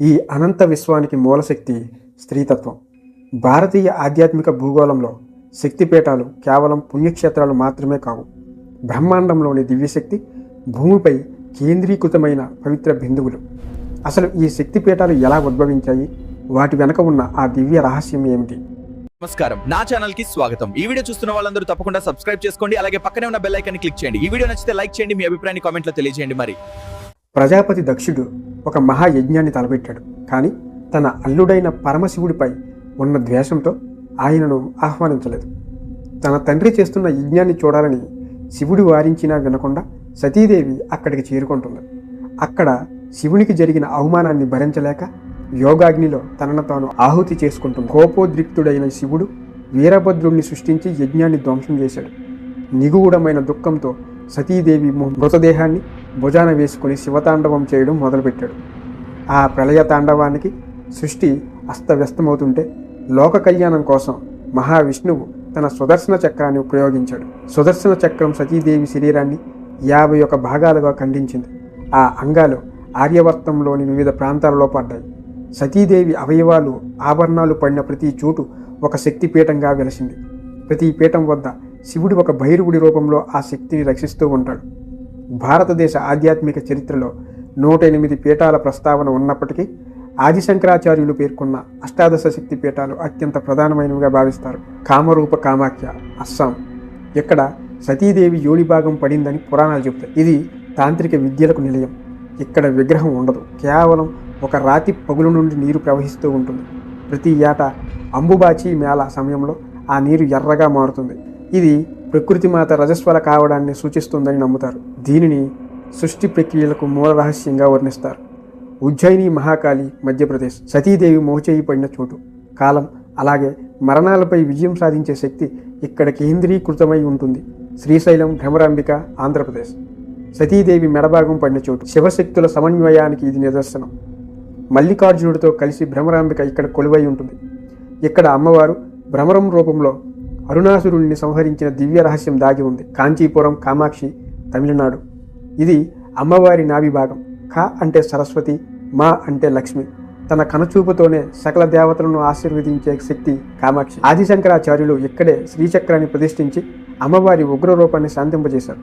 ఈ అనంత విశ్వానికి మూలశక్తి స్త్రీతత్వం. భారతీయ ఆధ్యాత్మిక భూగోళంలో శక్తిపీఠాలు కేవలం పుణ్యక్షేత్రాలు మాత్రమే కావు. బ్రహ్మాండంలోని దివ్యశక్తి భూమిపై కేంద్రీకృతమైన పవిత్ర బిందువులు. అసలు ఈ శక్తిపీఠాలు ఎలా ఉద్భవించాయి? వాటి వెనక ఉన్న ఆ దివ్య రహస్యం ఏమిటి? నమస్కారం. నా ఛానల్కి స్వాగతం. ఈ వీడియో చూస్తున్న వాళ్ళందరూ తప్పకుండా సబ్స్క్రైబ్ చేసుకోండి. అలాగే పక్కనే ఉన్న బెల్ ఐకాన్ క్లిక్ చేయండి. ఈ వీడియో నచ్చితే లైక్ చేయండి. మీ అభిప్రాయాన్ని కామెంట్లో తెలియజేయండి మరి. ప్రజాపతి దక్షుడు ఒక మహాయజ్ఞాన్ని తలపెట్టాడు. కానీ తన అల్లుడైన పరమశివుడిపై ఉన్న ద్వేషంతో ఆయనను ఆహ్వానించలేదు. తన తండ్రి చేస్తున్న యజ్ఞాన్ని చూడాలని శివుడు వారించినా వినకుండా సతీదేవి అక్కడికి చేరుకుంటుంది. అక్కడ శివునికి జరిగిన అవమానాన్ని భరించలేక యోగాగ్నిలో తనను తాను ఆహుతి చేసుకుంటుంది. కోపోద్రిక్తుడైన శివుడు వీరభద్రుణ్ణి సృష్టించి యజ్ఞాన్ని ధ్వంసం చేశాడు. నిగూఢమైన దుఃఖంతో సతీదేవి మృతదేహాన్ని భుజాన వేసుకుని శివతాండవం చేయడం మొదలుపెట్టాడు. ఆ ప్రళయ తాండవానికి సృష్టి అస్తవ్యస్తమవుతుంటే లోక కళ్యాణం కోసం మహావిష్ణువు తన సుదర్శన చక్రాన్ని ఉపయోగించాడు. సుదర్శన చక్రం సతీదేవి శరీరాన్ని యాభై ఒక భాగాలుగా ఖండించింది. ఆ అంగాలు ఆర్యవర్తంలోని వివిధ ప్రాంతాలలో పడ్డాయి. సతీదేవి అవయవాలు ఆభరణాలు పడిన ప్రతి చోటు ఒక శక్తిపీఠంగా వెలసింది. ప్రతి పీఠం వద్ద శివుడు ఒక భైరవుడి రూపంలో ఆ శక్తిని రక్షిస్తూ ఉంటాడు. భారతదేశ ఆధ్యాత్మిక చరిత్రలో నూట ఎనిమిది పీఠాల ప్రస్తావన ఉన్నప్పటికీ ఆదిశంకరాచార్యులు పేర్కొన్న అష్టాదశ శక్తి పీఠాలు అత్యంత ప్రధానమైనవిగా భావిస్తారు. కామరూప కామాఖ్య అస్సాం. ఇక్కడ సతీదేవి యోని భాగం పడిందని పురాణాలు చెబుతాయి. ఇది తాంత్రిక విద్యలకు నిలయం. ఇక్కడ విగ్రహం ఉండదు. కేవలం ఒక రాతి పగులు నుండి నీరు ప్రవహిస్తూ ఉంటుంది. ప్రతి ఏట అంబుబాచి మేళ సమయంలో ఆ నీరు ఎర్రగా మారుతుంది. ఇది ప్రకృతి మాత రజస్వల కావడాన్ని సూచిస్తుందని నమ్ముతారు. దీనిని సృష్టి ప్రక్రియలకు మూల రహస్యంగా వర్ణిస్తారు. ఉజ్జయిని మహాకాళి మధ్యప్రదేశ్ సతీదేవి మోచేయి పడిన చోటు. కాలం అలాగే మరణాలపై విజయం సాధించే శక్తి ఇక్కడ కేంద్రీకృతమై ఉంటుంది. శ్రీశైలం భ్రమరాంబిక ఆంధ్రప్రదేశ్. సతీదేవి మెడభాగం పడిన చోటు. శివశక్తుల సమన్వయానికి ఇది నిదర్శనం. మల్లికార్జునుడితో కలిసి భ్రమరాంబిక ఇక్కడ కొలువై ఉంటుంది. ఇక్కడ అమ్మవారు భ్రమరం రూపంలో అరుణాసురుణ్ణి సంహరించిన దివ్య రహస్యం దాగి ఉంది. కాంచీపురం కామాక్షి తమిళనాడు. ఇది అమ్మవారి నాభి భాగం. క అంటే సరస్వతి మా అంటే లక్ష్మి. తన కనుచూపుతోనే సకల దేవతలను ఆశీర్వదించే శక్తి కామాక్షి. ఆదిశంకరాచార్యులు ఇక్కడే శ్రీచక్రాన్ని ప్రతిష్ఠించి అమ్మవారి ఉగ్ర రూపాన్ని శాంతింపజేశారు.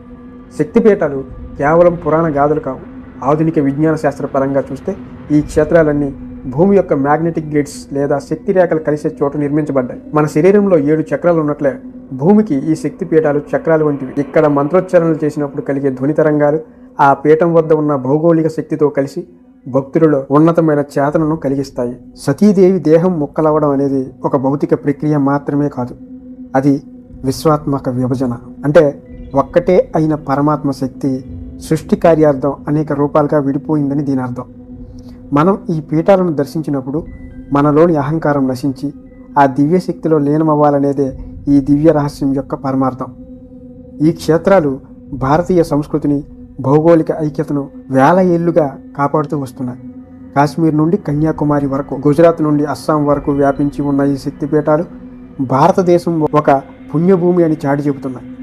శక్తిపీఠాలు కేవలం పురాణ గాథలు కావు. ఆధునిక విజ్ఞాన శాస్త్ర పరంగా చూస్తే ఈ క్షేత్రాలన్నీ భూమి యొక్క మ్యాగ్నెటిక్ గ్రిడ్స్ లేదా శక్తి రేఖలు కలిసే చోట నిర్మించబడ్డాయి. మన శరీరంలో ఏడు చక్రాలు ఉన్నట్లే భూమికి ఈ శక్తి పీఠాలు చక్రాలు వంటివి. ఇక్కడ మంత్రోచ్చారణలు చేసినప్పుడు కలిగే ధ్వని తరంగాలు ఆ పీఠం వద్ద ఉన్న భౌగోళిక శక్తితో కలిసి భక్తులలో ఉన్నతమైన చేతనను కలిగిస్తాయి. సతీదేవి దేహం ముక్కలవడం అనేది ఒక భౌతిక ప్రక్రియ మాత్రమే కాదు. అది విశ్వాత్మక విభజన. అంటే ఒక్కటే అయిన పరమాత్మ శక్తి సృష్టి కార్యార్థం అనేక రూపాలుగా విడిపోయిందని దీని అర్థం. మనం ఈ పీఠాలను దర్శించినప్పుడు మనలోని అహంకారం నశించి ఆ దివ్య శక్తిలో లీనమవ్వాలనేదే ఈ దివ్య రహస్యం యొక్క పరమార్థం. ఈ క్షేత్రాలు భారతీయ సంస్కృతిని భౌగోళిక ఐక్యతను వేల ఏళ్ళుగా కాపాడుతూ వస్తున్నాయి. కాశ్మీర్ నుండి కన్యాకుమారి వరకు గుజరాత్ నుండి అస్సాం వరకు వ్యాపించి ఉన్న ఈ శక్తిపీఠాలు భారతదేశం ఒక పుణ్యభూమి అని చాటి చెబుతున్నాయి.